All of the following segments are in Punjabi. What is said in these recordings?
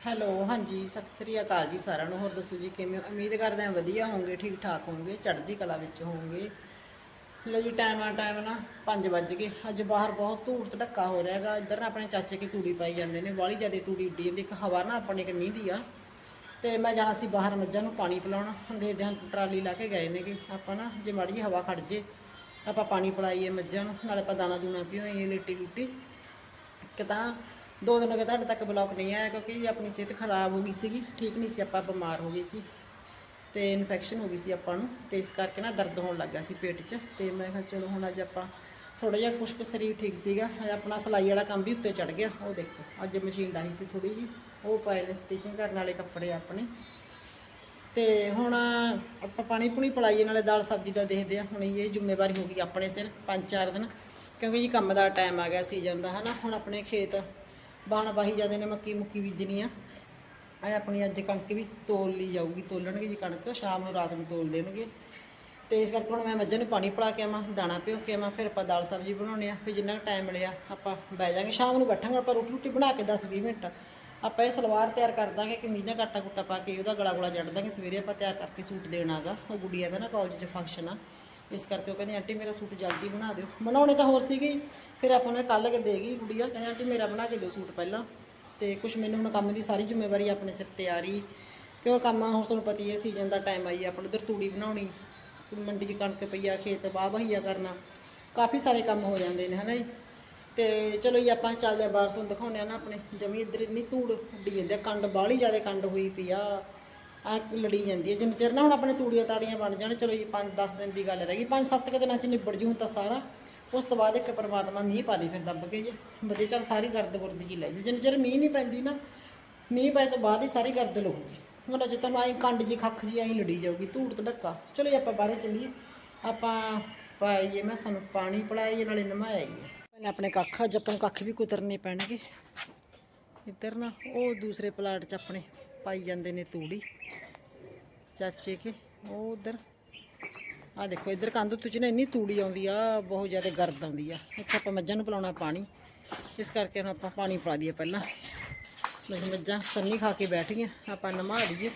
ਹੈਲੋ, ਹਾਂਜੀ, ਸਤਿ ਸ੍ਰੀ ਅਕਾਲ ਜੀ ਸਾਰਿਆਂ ਨੂੰ। ਹੋਰ ਦੱਸੋ ਜੀ, ਕਿਵੇਂ ਹੋ? ਉਮੀਦ ਕਰਦੇ ਹਾਂ ਵਧੀਆ ਹੋਵੋਗੇ ਠੀਕ ਠਾਕ ਹੋਵੋਗੇ, ਚੜ੍ਹਦੀ ਕਲਾ ਵਿੱਚ ਹੋਵੋਗੇ। ਲੋ ਜੀ ਟਾਈਮ ਆ ਟਾਈਮ ਨਾ 5 ਵੱਜ ਗਏ। ਅੱਜ ਬਾਹਰ ਬਹੁਤ ਧੂੜ ਧੜੱਕਾ ਹੋ ਰਿਹਾ ਹੈਗਾ। ਇੱਧਰ ਨਾ ਆਪਣੇ ਚਾਚੇ ਕੀ ਤੂੜੀ ਪਾਈ ਜਾਂਦੇ ਨੇ। ਵਾਲੀ ਜ਼ਿਆਦਾ ਤੂੜੀ ਉੱਡੀ ਜਾਂਦੀ ਇੱਕ ਹਵਾ ਨਾ ਆਪਣੇ ਕੰਨੀ ਦੀ ਆ। ਤੇ ਮੈਂ ਜਾਣਾ ਸੀ ਬਾਹਰ ਮੱਝਾਂ ਨੂੰ ਪਾਣੀ ਪਿਲਾਉਣ। ਹੁਣ ਦੇਖਦੇ ਹਾਂ, ਟਰਾਲੀ ਲਾ ਕੇ ਗਏ ਨੇਗੇ। ਆਪਾਂ ਨਾ, ਜੇ ਮਾੜੀ ਜੀ ਹਵਾ ਖੜ ਜੇ, ਆਪਾਂ ਪਾਣੀ ਪਿਲਾਈਏ ਮੱਝਾਂ ਨੂੰ। ਨਾਲੇ ਆਪਾਂ ਦਾਣਾ ਦੂਣਾ ਪਿਓਈਏ ਲੇਟੀ ਲੁੱਟੀ ਕਿ ਤਾਂ ਦੋ ਦਿਨ ਹੋ ਗਏ ਤੁਹਾਡੇ ਤੱਕ ਬਲੌਗ ਨਹੀਂ ਆਇਆ ਕਿਉਂਕਿ ਆਪਣੀ ਸਿਹਤ ਖਰਾਬ ਹੋ ਗਈ ਸੀਗੀ, ਠੀਕ ਨਹੀਂ ਸੀ, ਆਪਾਂ ਬਿਮਾਰ ਹੋ ਗਏ ਸੀ ਤੇ ਇਨਫੈਕਸ਼ਨ ਹੋ ਗਈ ਸੀ ਆਪਾਂ ਨੂੰ ਤੇ ਇਸ ਕਰਕੇ ਨਾ ਦਰਦ ਹੋਣ ਲੱਗਾ ਸੀ ਪੇਟ 'ਚ ਤੇ ਮੈਂ ਕਿਹਾ ਚਲੋ ਹੁਣ ਅੱਜ ਆਪਾਂ ਥੋੜਾ ਜਿਹਾ ਕੁਛ ਕੁ ਸਰੀਰ ਠੀਕ ਸੀਗਾ, ਆਪਣਾ ਸਿਲਾਈ ਵਾਲਾ ਕੰਮ ਵੀ ਉੱਤੇ ਚੜ ਗਿਆ, ਉਹ ਦੇਖੋ, ਅੱਜ ਮਸ਼ੀਨ ਡਾਈ ਸੀ ਥੋੜੀ ਜੀ ਉਹ ਪਾਏ ਨੇ ਸਟਿਚਿੰਗ ਕਰਨ ਵਾਲੇ ਕੱਪੜੇ ਆਪਣੇ ਤੇ ਹੁਣ ਆਪਾਂ ਪਾਣੀ ਪੁਣੀ ਪਲਾਈਏ, ਨਾਲੇ ਦਾਲ ਸਬਜ਼ੀ ਦਾ ਦੇਖਦੇ ਆ ਹੁਣ ਇਹ ਜ਼ਿੰਮੇਵਾਰੀ ਹੋ ਗਈ ਆਪਣੇ ਸਿਰ, ਪੰਜ ਚਾਰ ਦਿਨ, ਕਿਉਂਕਿ ਜੀ ਕੰਮ ਦਾ ਟਾਈਮ ਆ ਗਿਆ ਸੀਜ਼ਨ ਦਾ, ਹਨਾ, ਹੁਣ ਆਪਣੇ ਖੇਤ ਬਾਣ ਵਾਹੀ ਜਾਂਦੇ ਨੇ, ਮੱਕੀ ਮੁੱਕੀ ਬੀਜਣੀ ਆ ਆ ਆਪਣੀ ਅੱਜ ਕਣਕ ਵੀ ਤੋਲ ਲਈ ਜਾਊਗੀ, ਤੋਲਣਗੇ ਜੀ ਕਣਕ, ਸ਼ਾਮ ਨੂੰ ਰਾਤ ਨੂੰ ਤੋਲ ਦੇਣਗੇ। ਤੇ ਇਸ ਕਰਕੇ ਹੁਣ ਮੈਂ ਮੱਝਾਂ ਨੂੰ ਪਾਣੀ ਪਿਲਾ ਕੇ ਆਵਾਂ, ਦਾਣਾ ਭਿਓ ਕੇ ਆਵਾਂ, ਫਿਰ ਆਪਾਂ ਦਾਲ ਸਬਜ਼ੀ ਬਣਾਉਣੀ ਆ ਫਿਰ ਜਿੰਨਾ ਟਾਈਮ ਮਿਲਿਆ, ਆਪਾਂ ਬਹਿ ਜਾਾਂਗੇ। ਸ਼ਾਮ ਨੂੰ ਬੈਠਾਂਗੇ, ਆਪਾਂ ਰੋਟੀ ਰੋਟੀ ਬਣਾ ਕੇ 10 20 ਮਿੰਟ। ਆਪਾਂ ਇਹ ਸਲਵਾਰ ਤਿਆਰ ਕਰ ਦਾਂਗੇ ਕਮੀਜ਼ ਦਾ ਕਾਟਾ ਕੁੱਟਾ ਪਾ ਕੇ ਉਹਦਾ ਗਲਾ ਗੁਲਾ ਜੜ ਦਾਂਗੇ। ਸਵੇਰੇ ਆਪਾਂ ਤਿਆਰ ਕਰਕੇ ਸੂਟ ਦੇਣਾਗਾ, ਉਹ ਗੁੜੀਆ ਦਾ ਨਾ ਕਾਲਜ 'ਚ ਫੰਕਸ਼ਨ ਆ। ਇਸ ਕਰਕੇ ਉਹ ਕਹਿੰਦੀ, ਆਂਟੀ, ਮੇਰਾ ਸੂਟ ਜਲਦੀ ਬਣਾ ਦਿਓ। ਬਣਾਉਣੇ ਤਾਂ ਹੋਰ ਸੀਗੇ ਹੀ। ਫਿਰ ਆਪਾਂ ਨੂੰ ਕੱਲ ਕੇ ਦੇ ਗਈ ਗੁੜੀਆ, ਕਹਿੰਦੀ, ਆਂਟੀ, ਮੇਰਾ ਬਣਾ ਕੇ ਦਿਓ ਸੂਟ ਪਹਿਲਾਂ। ਤੇ ਕੁਛ ਮੈਨੂੰ ਹੁਣ ਕੰਮ ਦੀ ਸਾਰੀ ਜ਼ਿੰਮੇਵਾਰੀ ਆਪਣੇ ਸਿਰ ਤੇ ਆ ਰਹੀ। ਕਿਉਂ ਕੰਮ ਹੁਣ ਤੁਹਾਨੂੰ ਪਤਾ ਹੀ ਹੈ ਸੀਜ਼ਨ ਦਾ ਟਾਈਮ ਆਈ ਆਪਣੇ ਉਧਰ ਤੂੜੀ ਬਣਾਉਣੀ, ਮੰਡੀ 'ਚ ਕਣਕ ਪਈ ਆ, ਖੇਤ ਵਾਹ ਵਹੀਆ ਕਰਨਾ, ਕਾਫੀ ਸਾਰੇ ਕੰਮ ਹੋ ਜਾਂਦੇ ਨੇ, ਹਨਾ ਜੀ? ਤੇ ਚਲੋ ਜੀ, ਆਪਾਂ ਚੱਲਦੇ ਆ ਬਾਹਰ, ਤੁਹਾਨੂੰ ਦਿਖਾਉਂਦੇ ਆ ਨਾ ਆਪਣੇ, ਜਮੀ ਇੱਧਰ ਇੰਨੀ ਧੂੜ ਉੱਡੀ ਜਾਂਦੀ ਆ, ਕੰਡ, ਬਾਹਲੀ ਜ਼ਿਆਦਾ ਕੰਡ ਹੋਈ ਪਈ ਆ। ਆ ਲੜੀ ਜਾਂਦੀ ਹੈ। ਜਿੰਨੇ ਚਿਰ ਨਾ ਹੁਣ ਆਪਣੇ ਤੂੜੀਆਂ ਤਾੜੀਆਂ ਬਣ ਜਾਣ, ਚਲੋ ਜੀ 5-10 ਦਿਨ ਦੀ ਗੱਲ ਰਹਿ ਗਈ 5-7 ਦਿਨਾਂ ਚ ਨਿਬੜ ਜੂ ਤਾਂ ਸਾਰਾ। ਉਸ ਤੋਂ ਬਾਅਦ ਇੱਕ ਪਰਮਾਤਮਾ ਮੀਂਹ ਪਾ ਦੇ ਫਿਰ ਦੱਬ ਕੇ ਜੀ। ਵਧੀਆ ਚੱਲ ਸਾਰੀ ਗਰਦ ਗੁਰਦ ਜੀ ਲੈ ਜੂ ਜਿੰਨ ਚਿਰ ਮੀਂਹ ਨਹੀਂ ਪੈਂਦੀ ਨਾ, ਮੀਂਹ ਪਏ ਤੋਂ ਬਾਅਦ ਹੀ ਸਾਰੀ ਗਰਦ ਲਹੂਗੀ ਹੁਣ ਜੇ ਤੁਹਾਨੂੰ ਆਈ ਕੰਡ ਜੀ, ਖੱਖ ਜੀ ਆਈ ਲੜੀ ਜਾਊਗੀ, ਧੂੜ ਧੜੱਕਾ। ਚਲੋ ਜੀ ਆਪਾਂ ਬਾਹਰੇ ਚੱਲੀਏ। ਆਪਾਂ ਪਾਈਏ ਮੈਂ ਸਾਨੂੰ ਪਾਣੀ ਪਿਲਾਈਏ, ਨਾਲੇ ਨਮਾਇਆਈਏ ਪਹਿਲਾਂ ਆਪਣੇ ਕੱਖ, ਅੱਜ ਆਪਾਂ ਨੂੰ ਕੱਖ ਵੀ ਕੁਤਰਨੇ ਪੈਣਗੇ। ਇੱਧਰ ਨਾ, ਉਹ ਦੂਸਰੇ ਪਲਾਟ 'ਚ ਆਪਣੇ। ਪਾਈ ਜਾਂਦੇ ਨੇ ਤੂੜੀ। ਚਾਚੇ ਕੇ, ਉਹ ਉਧਰ। ਆ ਦੇਖੋ, ਇੱਧਰ ਕੰਧ ਤੁਚ ਨਾ ਇੰਨੀ ਤੂੜੀ ਆਉਂਦੀ ਆ, ਬਹੁਤ ਜ਼ਿਆਦਾ ਗਰਦ ਆਉਂਦੀ ਆ। ਇੱਥੇ ਆਪਾਂ ਮੱਝਾਂ ਨੂੰ ਪਿਲਾਉਣਾ ਪਾਣੀ। ਇਸ ਕਰਕੇ ਹੁਣ ਆਪਾਂ ਪਾਣੀ ਪਾ ਦਈਏ ਪਹਿਲਾਂ। ਮੱਝਾਂ ਸੰਨੀ ਖਾ ਕੇ ਬੈਠ ਆਪਾਂ ਨਮਾ ਦਈਏ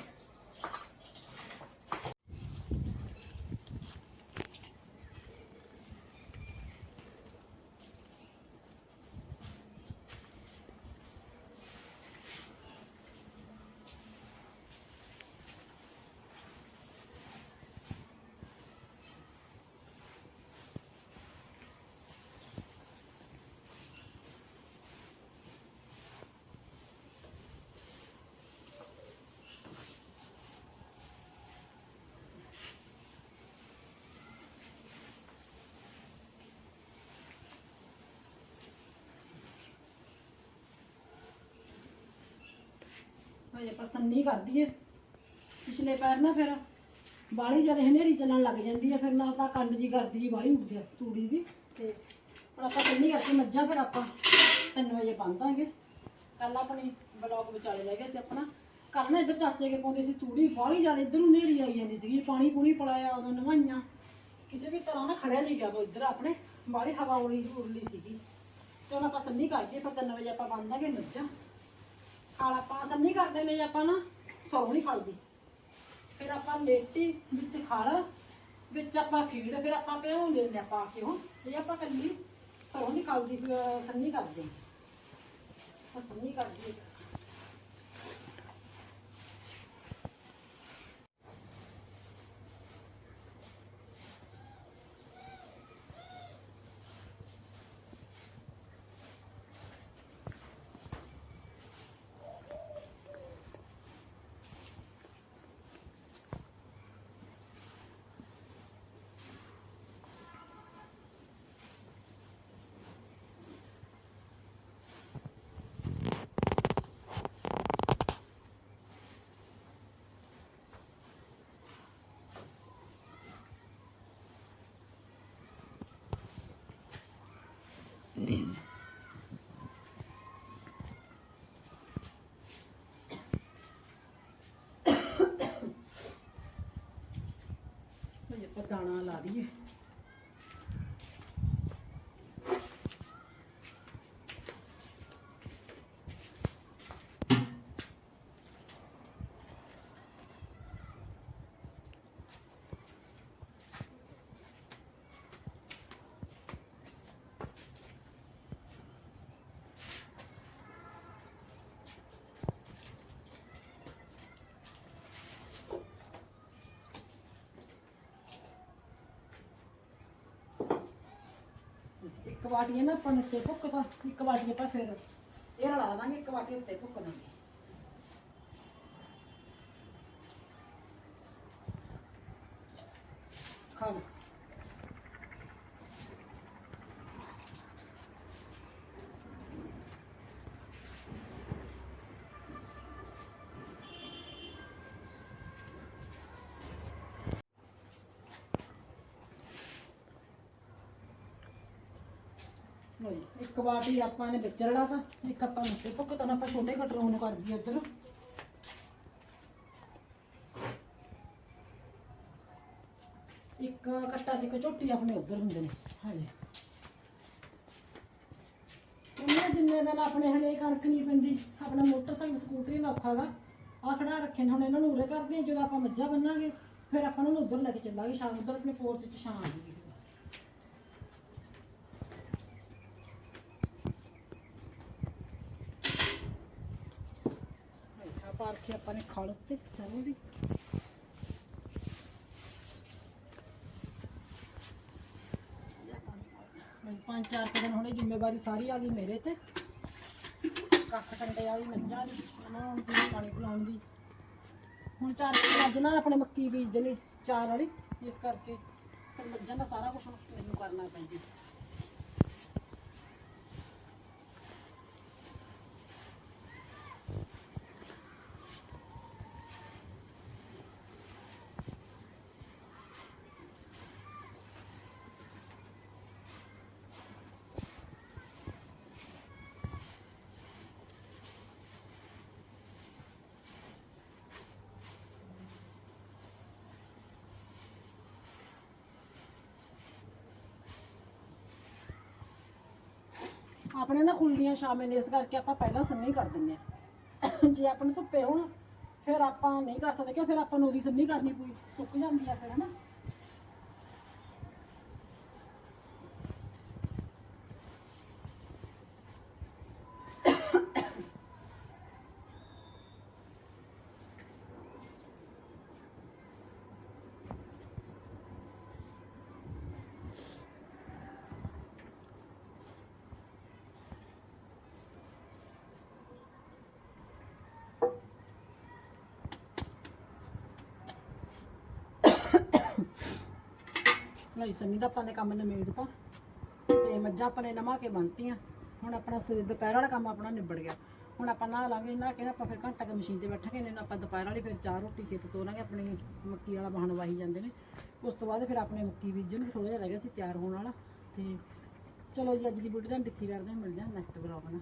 ਹਜੇ ਆਪਾਂ ਸੰਨੀ ਕਰ ਪਿਛਲੇ ਪੈਰ ਨਾ ਫਿਰ ਬਾਲੀ ਜਦ ਹਨੇਰੀ ਚੱਲਣ ਲੱਗ ਜਾਂਦੀ ਹੈ ਫਿਰ ਨਾਲ ਤਾਂ ਕੰਡ ਜੀ ਕਰਦੀ ਜੀ ਬਾਲੀ ਉੱਠਦੀ ਆ ਤੂੜੀ ਦੀ। ਤੇ ਹੁਣ ਆਪਾਂ ਸੰਨੀ ਕਰਕੇ ਮੱਝਾਂ ਫਿਰ ਆਪਾਂ 3 ਵਜੇ ਬੰਦਾਂਗੇ ਕੱਲ ਆਪਣੀ ਬਲੌਗ ਵਿਚਾਲੇ ਰਹਿ ਗਏ ਸੀ ਆਪਣਾ। ਕੱਲ ਨਾ ਇੱਧਰ ਚਾਚੇ ਕੇ ਪਾਉਂਦੇ ਸੀ ਤੂੜੀ, ਬਾਲੀ ਜ਼ਿਆਦਾ ਇੱਧਰ ਨੂੰ ਹਨੇਰੀ ਆਈ ਜਾਂਦੀ ਸੀਗੀ। ਪਾਣੀ ਪੂਣੀ ਪਲਾਇਆ, ਉਦੋਂ ਨਵਾਈਆਂ। ਕਿਸੇ ਵੀ ਤਰ੍ਹਾਂ ਨਾ ਖੜਿਆ ਨਹੀਂ ਗਿਆ ਉਹ ਇੱਧਰ ਆਪਣੇ। ਬਾਲੀ ਹਵਾ ਉੜੀ ਉਰਲੀ ਸੀਗੀ। ਤੇ ਹੁਣ ਆਪਾਂ ਸੰਨੀ ਕਰਕੇ ਫਿਰ 3 ਵਜੇ ਆਪਾਂ ਬੰਦਾਂਗੇ ਮੱਝਾਂ। ਖਾਲ ਆਪਾਂ ਸੰਨੀ ਕਰਦੇ ਨੇ ਆਪਾਂ ਨਾ ਸਰੋਂ ਨਹੀਂ ਖਲਦੀ ਫਿਰ ਆਪਾਂ ਲੇਟੀ ਵਿੱਚ ਖਾਲ, ਵਿੱਚ ਆਪਾਂ ਫੀਡ, ਫਿਰ ਆਪਾਂ ਪਿਓ ਲੈਣੇ ਪਾ ਕੇ ਹੁਣ ਇਹ ਆਪਾਂ ਕੱਲੀ ਸੌ ਨਹੀਂ ਖਲਦੀ ਸੰਨੀ ਕਰਦੇ। ਹਾਂ। ਸੰਨੀ ਕਰਦੇ ਹਾਂ। ਹਜੇ ਆਪਾਂ ਦਾਣਾ ਲਾ ਦਈਏ। ਇੱਕ ਵਾਟੀ ਨਾ ਆਪਾਂ ਨੇ ਉੱਤੇ ਭੁੱਕ ਤਾਂ, ਇੱਕ ਵਾਟੀ ਆਪਾਂ ਫਿਰ ਇਹ ਰਲਾ ਦਾਂਗੇ, ਇੱਕ ਵਾਟੀ ਉੱਤੇ ਭੁੱਕ ਦਾਂਗੇ ਖਾ ਲਓ। ਲਓ ਇੱਕ ਬਾਟੀ ਆਪਾਂ ਨੇ ਵਿੱਚ ਰਲਾ ਤਾਂ, ਇੱਕ ਆਪਾਂ ਨੂੰ ਭੁੱਕ ਤਾਂ ਆਪਾਂ ਛੋਟੇ ਕਟਰੋਂ ਨੂੰ ਕਰ ਦਈਏ ਇੱਧਰ। ਇੱਕ ਕੱਟਾ ਤੇ ਇੱਕ ਝੋਟੀ ਆਪਣੇ ਉੱਧਰ ਹੁੰਦੇ ਨੇ, ਹਾਂਜੀ। ਉਹਨਾਂ ਜਿੰਨੇ ਦਿਨ ਆਪਣੇ ਹਲੇ ਕਣਕ ਨਹੀਂ ਪੈਂਦੀ, ਆਪਣਾ ਮੋਟਰਸਾਈਕਲ ਸਕੂਟਰੀ ਦਾ ਔਖਾ ਗਾ। ਆ ਰੱਖੇ ਨੇ, ਹੁਣ ਇਹਨਾਂ ਨੂੰ ਉਰੇ ਕਰਦੇ ਆ ਜਦੋਂ ਆਪਾਂ ਮੱਝਾਂ ਬੰਨਾਂਗੇ, ਫਿਰ ਆਪਾਂ ਨੂੰ ਉੱਧਰ ਲੈ ਕੇ ਚੱਲਾਂਗੇ, ਸ਼ਾਮ ਉੱਧਰ ਆਪਣੇ ਫੋਰਸ 'ਚ ਸ਼ਾਮ ਆ ਜੂਗੀ ਆ ਆਪਾਂ ਨੇ ਖਲ ਉੱਤੇ ਸਰੋਂ ਦੀ ਪੰਜ ਚਾਰ ਦਿਨ ਹੁਣੇ, ਜ਼ਿੰਮੇਵਾਰੀ ਸਾਰੀ ਆ ਗਈ ਮੇਰੇ ਤੇ। ਕੱਖ ਕੰਡੇ ਵਾਲੀ ਮੱਝਾਂ ਦੀ ਉਹਨਾਂ ਨੂੰ ਪਾਣੀ ਪਿਲਾਉਣ ਦੀ। ਹੁਣ ਚਾਰ ਕੁ ਅੱਜ ਨਾ ਆਪਣੇ ਮੱਕੀ ਬੀਜਦੇ ਨੇ ਚਾਰ ਵਾਲੀ, ਇਸ ਕਰਕੇ ਫਿਰ ਮੱਝਾਂ ਦਾ ਸਾਰਾ ਕੁਝ ਮੈਨੂੰ ਕਰਨਾ ਪੈਂਦਾ ਆਪਣੇ ਨਾ ਖੁੱਲਦੀਆਂ ਸ਼ਾਮੇ ਨੇ, ਇਸ ਕਰਕੇ ਆਪਾਂ ਪਹਿਲਾਂ ਸੰਨੀ ਕਰ ਦਿੰਨੇ ਆ ਜੇ ਆਪਣੇ ਧੁੱਪੇ ਹੋਣ, ਫਿਰ ਆਪਾਂ ਨਹੀਂ ਕਰ ਸਕਦੇ ਕਿ ਫਿਰ ਆਪਾਂ ਨੂੰ ਉਹਦੀ ਸੰਨੀ ਕਰਨੀ ਪਈ ਸੁੱਕ ਜਾਂਦੀ ਆ ਫਿਰ, ਹਨਾ? ਲਈ ਸੰਨੀ ਦਾ ਆਪਾਂ ਨੇ ਕੰਮ ਨਿਬੇੜਤਾ ਤੇ ਮੱਝਾਂ ਆਪਾਂ ਨੇ ਨਮਾ ਕੇ ਬੰਨਤੀਆਂ। ਹੁਣ ਆਪਣਾ ਸਵੇਰ ਦੁਪਹਿਰ ਵਾਲਾ ਕੰਮ ਆਪਣਾ ਨਿਬੜ ਗਿਆ। ਹੁਣ ਆਪਾਂ ਨਹਾ ਲਾਂਗੇ ਨਾ ਕੇ ਆਪਾਂ ਫਿਰ ਘੰਟਾ ਕੇ ਮਸ਼ੀਨ ਤੇ ਬੈਠਾਂਗੇ ਨਹੀਂ ਆਪਾਂ ਦੁਪਹਿਰ ਵਾਲੀ ਫਿਰ ਚਾਰ ਰੋਟੀ ਖੇਤ ਤੋਰਾਂਗੇ, ਆਪਣੀ ਮੱਕੀ ਵਾਲਾ ਵਾਹਣ ਵਾਹੀ ਜਾਂਦੇ ਨੇ। ਉਸ ਤੋਂ ਬਾਅਦ ਫਿਰ ਆਪਣੇ ਮੱਕੀ ਬੀਜਣ ਥੋੜਾ ਜਿਹਾ ਰਹਿ ਗਿਆ ਸੀ, ਤਿਆਰ ਹੋਣ ਵਾਲਾ। ਤੇ ਚਲੋ ਜੀ, ਅੱਜ ਦੀ ਵੀਡੀਓ ਤਾਂ ਡਿੱਥੀ ਕਰਦੇ ਹਾਂ, ਮਿਲਦੇ ਹਾਂ ਨੈਕਸਟ ਬਲੌਗ ਨਾਲ।